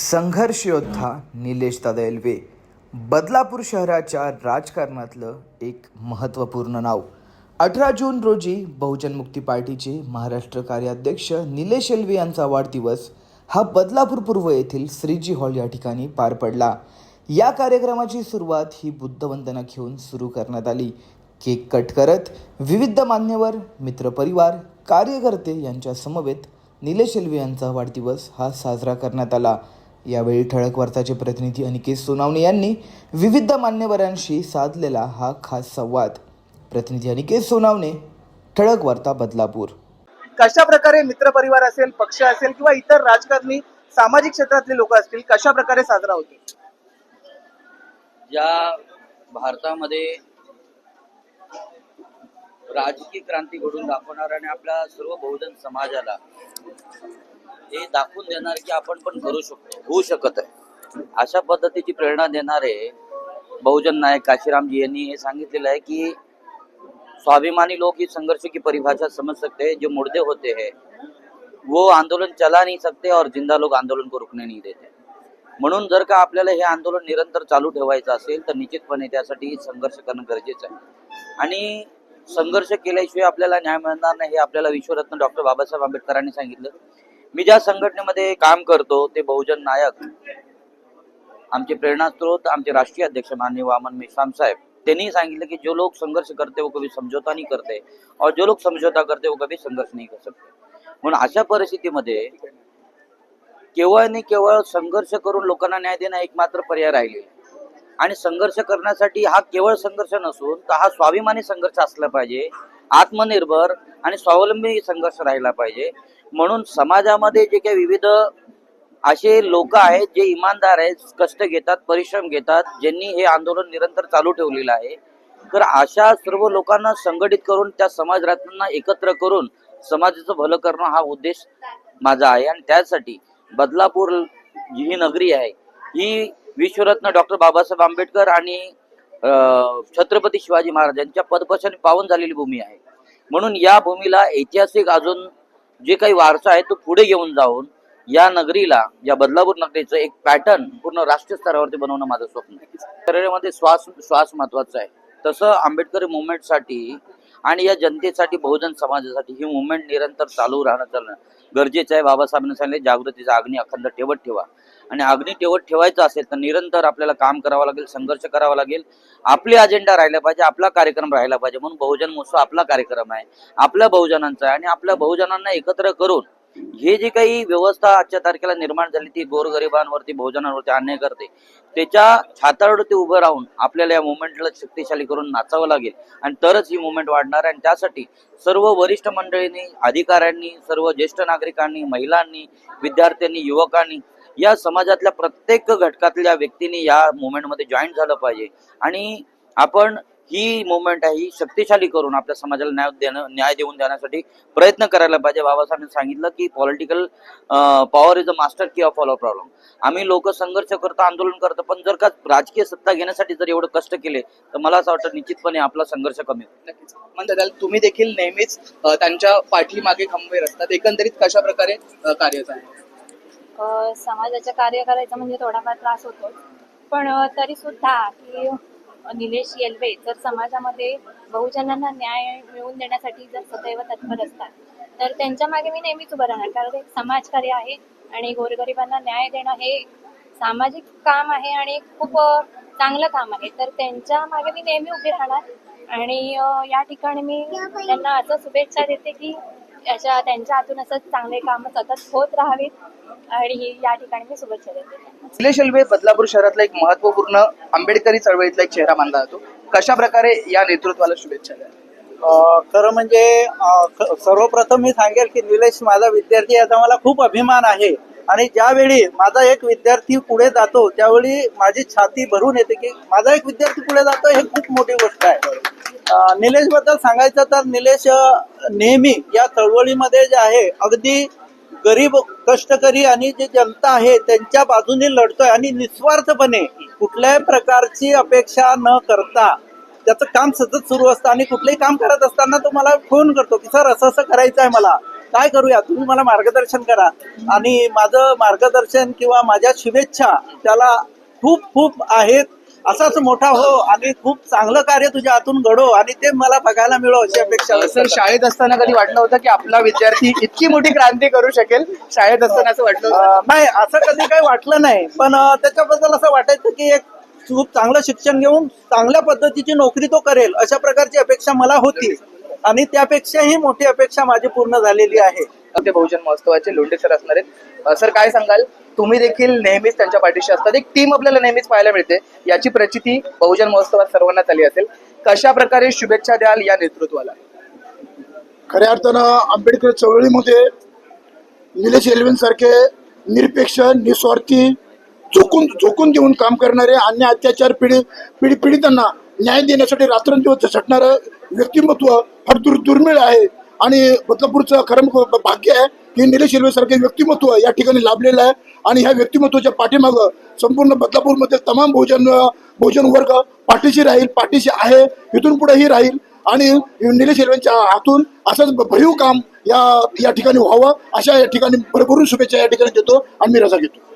संघर्ष योद्धा निलेश दादा एलवे बदलापूर शहराच्या राजकारणातलं एक महत्त्वपूर्ण नाव. अठरा जून रोजी बहुजन मुक्ती पार्टीचे महाराष्ट्र कार्याध्यक्ष निलेश एलवे यांचा वाढदिवस हा बदलापूर पूर्व येथील श्रीजी हॉल या ठिकाणी पार पडला. या कार्यक्रमाची सुरुवात ही बुद्धवंदना घेऊन सुरू करण्यात आली. केक कट करत विविध मान्यवर मित्रपरिवार कार्यकर्ते यांच्या समवेत निलेश एलवे यांचा वाढदिवस हा साजरा करण्यात आला. यावेळी ठळक वार्ताचे प्रतिनिधी अनिकेत सोनावणे यांनी विविध मान्यवरांशी साधलेला हा खास संवाद. प्रतिनिधी अनिकेत सोनावणे ठळक वार्ता बदलापूर. कशा प्रकारे मित्रपरिवार असेल पक्ष असेल किंवा इतर राजकारणी सामाजिक क्षेत्रातले लोक असतील कशा प्रकारे साजरा होतो? या भारतामध्ये राजकीय क्रांती घडून दाखवणार आणि आपल्या सर्व बहुजन समाजाला हे दाखवून देणार की आपण पण करू शकतो. होऊ शकत आहे. अशा पद्धतीची प्रेरणा देणारे बहुजन नायक काशीरामजी यांनी हे सांगितलेलं आहे की स्वाभिमानी लोग ही संघर्ष की परिभाषा समझ सकते हैं जो मुर्दे होते हैं वो आंदोलन चला नहीं सकते और जिंदा लोग आंदोलन को रुकने नहीं देते। म्हणून जर का आपल्याला हे आंदोलन निरंतर चालू ठेवायचं असेल तर निश्चितपणे त्यासाठी संघर्ष करणं गरजेचं आहे. आणि संघर्ष केल्याशिवाय आपल्याला न्याय मिळणार नाही हे आपल्याला विश्वरत्न डॉक्टर बाबासाहेब आंबेडकरांनी सांगितलं. मी ज्या संघटनेमध्ये काम करतो ते बहुजन नायक. आमचे प्रेरणास्त्रोत आमचे राष्ट्रीय अध्यक्ष माननीय वामन मेश्राम साहेब. त्यांनी सांगितलं की जो लोग संघर्ष करते वो कभी समझौता नहीं करते. और जो लोग समझौता करते वो कभी संघर्ष नहीं कर सकते. म्हणून अशा परिस्थितीमध्ये केवळ आणि केवळ संघर्ष करून लोकांना न्याय देणं एकमात्र पर्याय राहिले आणि संघर्ष करण्यासाठी हा केवळ संघर्ष नसून तर हा स्वाभिमानी संघर्ष असला पाहिजे आत्मनिर्भर आणि स्वावलंबी संघर्ष राहिला पाहिजे. म्हणून समाजामध्ये जे काही विविध असे लोक आहेत जे इमानदार आहेत कष्ट घेतात परिश्रम घेतात ज्यांनी हे आंदोलन निरंतर चालू ठेवलेलं आहे तर अशा सर्व लोकांना संघटित करून त्या समाजरत्नांना एकत्र करून समाजाचं भलं करणं हा उद्देश माझा आहे. आणि त्यासाठी बदलापूर जी ही नगरी आहे ही विश्वरत्न डॉक्टर बाबासाहेब आंबेडकर आणि छत्रपती शिवाजी महाराजांच्या पदपशाने पावन झालेली भूमी आहे. म्हणून या भूमीला ऐतिहासिक अजून जे काही वारसा आहे तो पुढे घेऊन जाऊन या नगरीला या बदलापूर नगरीचं एक पॅटर्न पूर्ण राष्ट्रीय स्तरावरती बनवणं माझं स्वप्न आहे. शरीरामध्ये श्वास श्वास महत्त्वाचा आहे. तसं आंबेडकरी मुवमेंटसाठी आणि या जनतेसाठी बहुजन समाजासाठी ही मुवमेंट निरंतर चालू राहणं चालणं. गरजेचं आहे. बाबासाहेबांनी सांगितले जागृतीचा अग्नी अखंड ठेवत ठेवा. आणि अग्नी ठेवत ठेवायचं असेल तर निरंतर आपल्याला काम करावं लागेल संघर्ष करावा लागेल. आपले अजेंडा राहिला पाहिजे आपला कार्यक्रम राहिला पाहिजे. म्हणून बहुजन महोत्सव आपला कार्यक्रम आहे. आपल्या बहुजनांचा आहे आणि आपल्या बहुजनांना एकत्र करून हे जे काही व्यवस्था आजच्या तारखेला निर्माण झाली ती गोरगरिबांवरती भोजनावरती अन्याय करते त्याच्या छातावरती उभं राहून आपल्याला या मुवमेंटला शक्तिशाली करून नाचावं लागेल. आणि तरच ही मुवमेंट वाढणार आहे. आणि त्यासाठी सर्व वरिष्ठ मंडळींनी अधिकाऱ्यांनी सर्व ज्येष्ठ नागरिकांनी महिलांनी विद्यार्थ्यांनी युवकांनी या समाजातल्या प्रत्येक घटकातल्या व्यक्तींनी या मुवमेंटमध्ये जॉईन झालं पाहिजे. आणि आपण ही मुवमेंट आहे ही शक्तिशाली करून आपल्या समाजाला न्याय देणं न्याय देऊन देण्यासाठी प्रयत्न करायला पाहिजे. बाबासाहेबांनी सांगितलं की political power is a master key of all problem आम्ही लोक संघर्ष करतो आंदोलन करतो पण जर का राजकीय सत्ता घेण्यासाठी जर एवढं कष्ट केले तर मला असं वाटतं निश्चितपणे आपला संघर्ष कमी होईल. तुम्ही देखील नेहमीच त्यांच्या पाठीमागे खंबीर असतात. एकंदरीत कशा प्रकारे कार्य चालू अ, समाजाचं कार्य करायचं म्हणजे थोडाफार त्रास होतो पण तरी सुद्धा की निलेश येलवे जर समाजामध्ये बहुजनांना न्याय मिळवून देण्यासाठी जर सदैव तत्पर असतात तर त्यांच्या मागे मी नेहमीच उभं राहणार. कारण एक समाजकार्य आहे आणि गोरगरिबांना न्याय देणं हे सामाजिक काम आहे आणि खूप चांगलं काम आहे. तर त्यांच्या मागे मी नेहमी उभी राहणार आणि या ठिकाणी मी त्यांना असं शुभेच्छा देते की याच्या त्यांच्या हातून असं चांगले काम सतत होत राहावीत आणि या ठिकाणी मी शुभेच्छा देते. निलेश बदलापूर शहरातला एक महत्त्वपूर्ण आंबेडकरी चळवळीतला एक चेहरा मानला जातो. कशा प्रकारे या नेतृत्वाला शुभेच्छा द्या खरं म्हणजे सर्वप्रथम मी सांगेल की निलेश माझा विद्यार्थी याचा मला खूप अभिमान आहे. आणि ज्यावेळी माझा एक विद्यार्थी पुढे जातो त्यावेळी माझी छाती भरून येते की माझा एक विद्यार्थी पुढे जातो हे खूप मोठी गोष्ट आहे. निलेशबद्दल सांगायचं तर निलेश नेहमी या चळवळीमध्ये जे आहे अगदी गरीब कष्टकरी आणि जे जनता आहे त्यांच्या बाजूने लढतोय आणि निस्वार्थपणे कुठल्याही प्रकारची अपेक्षा न करता त्याचं काम सतत सुरू असतं आणि कुठलंही काम करत असताना तो मला फोन करतो की सर असं असं करायचं आहे मला. काय करूया? तुम्ही मला मार्गदर्शन करा. आणि माझं मार्गदर्शन किंवा माझ्या शुभेच्छा त्याला खूप खूप आहेत. असाच मोठा हो आणि खूप चांगलं कार्य तुझ्या हातून घडो आणि ते मला बघायला मिळो अशी अपेक्षा सर. शाळेत असताना कधी वाटलं होतं की आपला विद्यार्थी इतकी मोठी क्रांती करू शकेल? शाळेत असताना असं वाटलं नाही असं कधी काही वाटलं नाही पण त्याच्याबद्दल असं वाटायचं की एक खूप चांगलं शिक्षण घेऊन चांगल्या पद्धतीची नोकरी तो करेल अशा प्रकारची अपेक्षा मला होती. आणि त्यापेक्षाही मोठी अपेक्षा माझी पूर्ण झालेली आहे. ते बहुजन महोत्सवाचे लोंढे सर असणार आहेत. सर काय सांगाल? तुम्ही देखील नेहमीच त्यांच्या पाठीशी असतात. एक टीम आपल्याला नेहमीच पाहायला मिळते. याची प्रचिती बहुजन महोत्सवात सर्वांना आली असेल. कशा प्रकारे शुभेच्छा द्याल या नेतृत्वाला? खऱ्या अर्थानं आंबेडकर चळवळीमध्ये निलेश एलवेन सारखे निरपेक्ष निस्वार्थी झोकून झोकून देऊन काम करणारे अन्य अत्याचार पिढी पिढी पीडितांना न्याय देण्यासाठी रात्रंदिवस झटणारं व्यक्तिमत्व फार दुर् दुर्मिळ आहे. आणि बदलापूरचं खरं भाग्य आहे की निलेश एलवे सारखे व्यक्तिमत्व या ठिकाणी लाभलेलं आहे. आणि ह्या व्यक्तिमत्वाच्या पाठीमागं संपूर्ण बदलापूरमध्ये तमाम बहुजन बहुजन वर्ग पाठीशी राहील पाठीशी आहे इथून पुढेही राहील. आणि निलेश एलवेंच्या हातून असंच भरीव काम या या ठिकाणी व्हावं. अशा या ठिकाणी भरभरून शुभेच्छा या ठिकाणी देतो आणि मी रजा घेतो.